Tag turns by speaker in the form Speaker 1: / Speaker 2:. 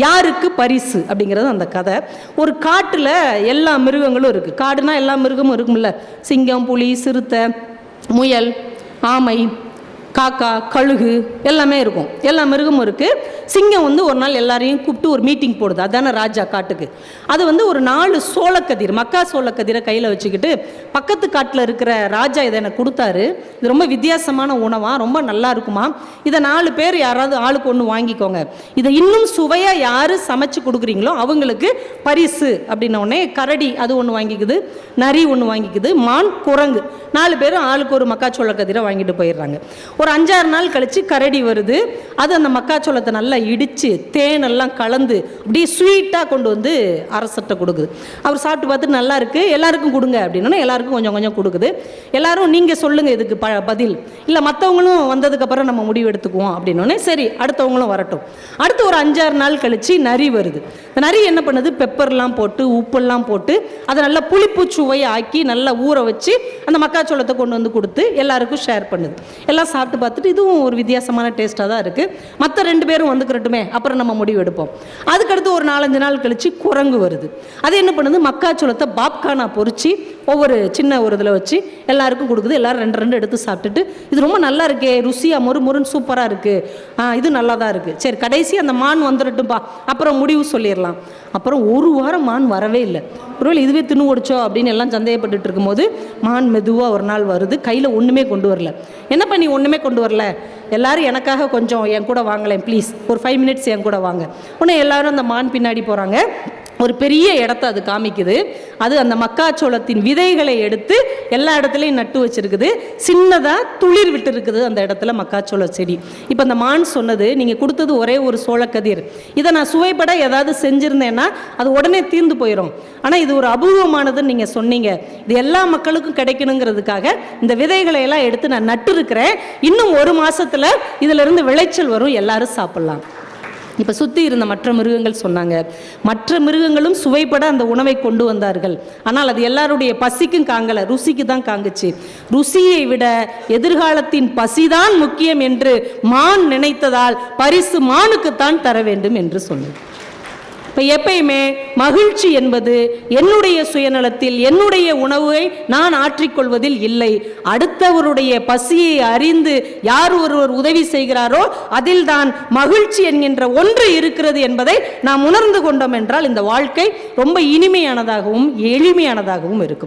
Speaker 1: யாருக்கு பரிசு அப்படிங்கிறது அந்த கதை. ஒரு காட்டில் எல்லா மிருகங்களும் இருக்குது காடுனா எல்லா மிருகமும் இருக்கும்ல. சிங்கம் புலி சிறுத்தை முயல் ஆமை காக்கா கழுகு எல்லாமே இருக்கும். எல்லா மிருகமும் இருக்குது சிங்கம் வந்து ஒரு நாள் எல்லாரையும் கூப்பிட்டு ஒரு மீட்டிங் போடுது. அதான ராஜா காட்டுக்கு. அது வந்து ஒரு நாலு சோளக்கதிர் மக்கா சோளக்கதிரை கையில் வச்சுக்கிட்டு பக்கத்து காட்டில் இருக்கிற ராஜா இதை எனக்கு கொடுத்தாரு. இது ரொம்ப வித்தியாசமான உணவாக ரொம்ப நல்லா இருக்குமா. இதை நாலு பேர் யாராவது ஆளுக்கு ஒன்று வாங்கிக்கோங்க. இதை இன்னும் சுவையாக யார் சமைச்சு கொடுக்குறீங்களோ அவங்களுக்கு பரிசு அப்படின்ன உடனே கரடி அது ஒன்று வாங்கிக்குது நரி ஒன்று வாங்கிக்குது மான் குரங்கு. நாலு பேரும் ஆளுக்கு ஒரு மக்காச்சோள கதிரை வாங்கிட்டு போயிடுறாங்க. ஒரு அஞ்சாறு நாள் கழித்து கரடி வருது. அது அந்த மக்காச்சோளத்தை நல்லா இடித்து தேனெல்லாம் கலந்து அப்படியே ஸ்வீட்டாக கொண்டு வந்து அரசர்கிட்ட கொடுக்குது. அவர் சாப்பிட்டு பார்த்துட்டு நல்லா இருக்குது எல்லாருக்கும் கொடுங்க அப்படின்னா எல்லாருக்கும் கொஞ்சம் கொஞ்சம் கொடுக்குது. எல்லாரும் நீங்கள் சொல்லுங்கள் இதுக்கு ப பதில். இல்லை மற்றவங்களும் வந்ததுக்கப்புறம் நம்ம முடிவு எடுத்துக்குவோம் அப்படின்னோடனே சரி அடுத்தவங்களும் வரட்டும். அடுத்து ஒரு அஞ்சாறு நாள் கழிச்சு நரி வருது. இந்த நரி என்ன பண்ணுது? பெப்பர்லாம் போட்டு உப்பெல்லாம் போட்டு அதை நல்லா புளிப்பு சுவையை ஆக்கி நல்லா ஊற வச்சு அந்த மக்காச்சோளத்தை கொண்டு வந்து கொடுத்து எல்லாருக்கும் ஷேர் பண்ணுது. எல்லாம் சாப்பிட்டு பார்த்துட்டு இதுவும் ஒரு வித்தியாசமான டேஸ்ட்டாக தான் இருக்குது மற்ற ரெண்டு பேரும் வந்துக்கிறட்டுமே அப்புறம் நம்ம முடிவு எடுப்போம். அதுக்கடுத்து ஒரு நாலஞ்சு நாள் கழிச்சு குரங்கு வருது. அது என்ன பண்ணுது? மக்காச்சோளத்தை பாப்கானா பொறிச்சு ஒவ்வொரு சின்ன ஒரு இதில் வச்சு எல்லாருக்கும் கொடுக்குது. எல்லாரும் ரெண்டு ரெண்டு எடுத்து சாப்பிட்டுட்டு இது ரொம்ப நல்லா இருக்கே ருசியாக மொறு மொறுன்னு சூப்பராக இருக்குது இது நல்லா தான் இருக்குது சரி கடைசி அந்த மான் வந்துடட்டும்பா அப்புறம் முடிவு சொல்லிடலாம். அப்புறம் ஒரு வாரம் மான் வரவே இல்லை. ஒருவேளை இதுவே தின்னு ஓடிச்சோ அப்படின்னு எல்லாம் சந்தேகப்பட்டுட்டு இருக்கும்போது மான் மெதுவாக ஒரு நாள் வருது. கையில் ஒன்றுமே கொண்டு வரல. என்ன பண்ணி ஒன்றுமே கொண்டு வரல. எல்லாரும் எனக்காக கொஞ்சம் என் கூட வாங்கலேன் ப்ளீஸ் ஒரு ஃபைவ் மினிட்ஸ் என் கூட வாங்க. உடனே எல்லாரும் அந்த மான் பின்னாடி போகிறாங்க ஒரு பெரிய இடத்த அது காமிக்குது. அது அந்த மக்காச்சோளத்தின் விதைகளை எடுத்து எல்லா இடத்துலையும் நட்டு வச்சிருக்குது. சின்னதாக துளிர் விட்டு இருக்குது அந்த இடத்துல மக்காச்சோள செடி. இப்போ அந்த மான் சொன்னது நீங்கள் கொடுத்தது ஒரே ஒரு சோளக்கதிர். இதை நான் சுவைப்பட ஏதாவது செஞ்சுருந்தேன்னா அது உடனே தீர்ந்து போயிடும் ஆனால் இது ஒரு அபூர்வமானதுன்னு நீங்கள் சொன்னீங்க. இது எல்லா மக்களுக்கும் கிடைக்கணுங்கிறதுக்காக இந்த விதைகளை எல்லாம் எடுத்து நான் நட்டு இருக்கிறேன். இன்னும் ஒரு மாதத்தில் இதிலிருந்து விளைச்சல் வரும். எல்லாரும் சாப்பிட்லாம். இப்போ சுற்றி இருந்த மற்ற மிருகங்கள் சொன்னாங்க. மற்ற மிருகங்களும் சுவைப்பட அந்த உணவை கொண்டு வந்தார்கள். ஆனால் அது எல்லாருடைய பசிக்கும் காங்கலை ருசிக்கு தான் காங்குச்சு. ருசியை விட எதிர்காலத்தின் பசிதான் முக்கியம் என்று மான் நினைத்ததால் பரிசு மானுக்குத்தான் தர வேண்டும் என்று சொன்னது. இப்போ எப்பயுமே மகிழ்ச்சி என்பது என்னுடைய சுயநலத்தில் என்னுடைய உணவை நான் ஆற்றிக்கொள்வதில் இல்லை. அடுத்தவருடைய பசியை அறிந்து யார் ஒருவர் உதவி செய்கிறாரோ அதில் தான் மகிழ்ச்சி என்கின்ற ஒன்று இருக்கிறது என்பதை நாம் உணர்ந்து கொண்டோம் என்றால் இந்த வாழ்க்கை ரொம்ப இனிமையானதாகவும் எளிமையானதாகவும் இருக்கும்.